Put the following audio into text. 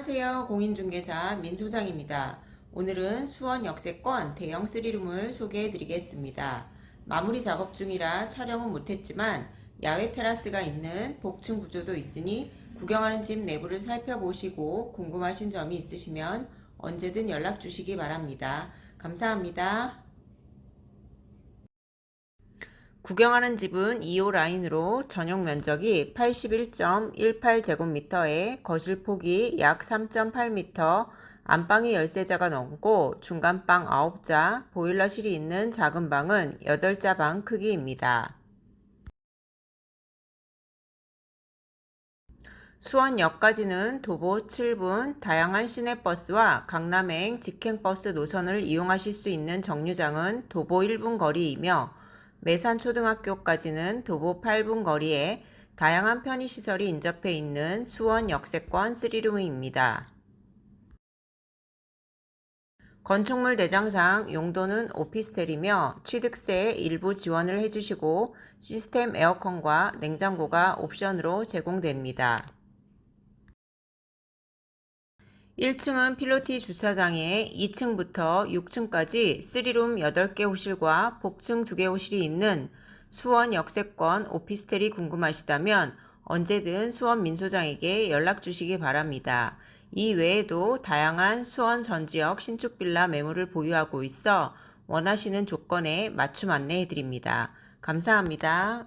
안녕하세요. 공인중개사 민소장입니다. 오늘은 수원 역세권 대형 3룸을 소개해 드리겠습니다. 마무리 작업 중이라 촬영은 못했지만 야외 테라스가 있는 복층 구조도 있으니 구경하는 집 내부를 살펴보시고 궁금하신 점이 있으시면 언제든 연락 주시기 바랍니다. 감사합니다. 구경하는 집은 2호 라인으로 전용 면적이 81.18제곱미터에 거실 폭이 약 3.8m, 안방이 13자가 넘고 중간방 9자, 보일러실이 있는 작은 방은 8자 방 크기입니다. 수원역까지는 도보 7분 다양한 시내버스와 강남행 직행버스 노선을 이용하실 수 있는 정류장은 도보 1분 거리이며 매산초등학교까지는 도보 8분 거리에 다양한 편의시설이 인접해 있는 수원 역세권 3룸입니다. 건축물 대장상 용도는 오피스텔이며 취득세에 일부 지원을 해주시고 시스템 에어컨과 냉장고가 옵션으로 제공됩니다. 1층은 필로티 주차장에 2층부터 6층까지 3룸 8개 호실과 복층 2개 호실이 있는 수원 역세권 오피스텔이 궁금하시다면 언제든 수원 민소장에게 연락 주시기 바랍니다. 이 외에도 다양한 수원 전 지역 신축 빌라 매물을 보유하고 있어 원하시는 조건에 맞춤 안내해 드립니다. 감사합니다.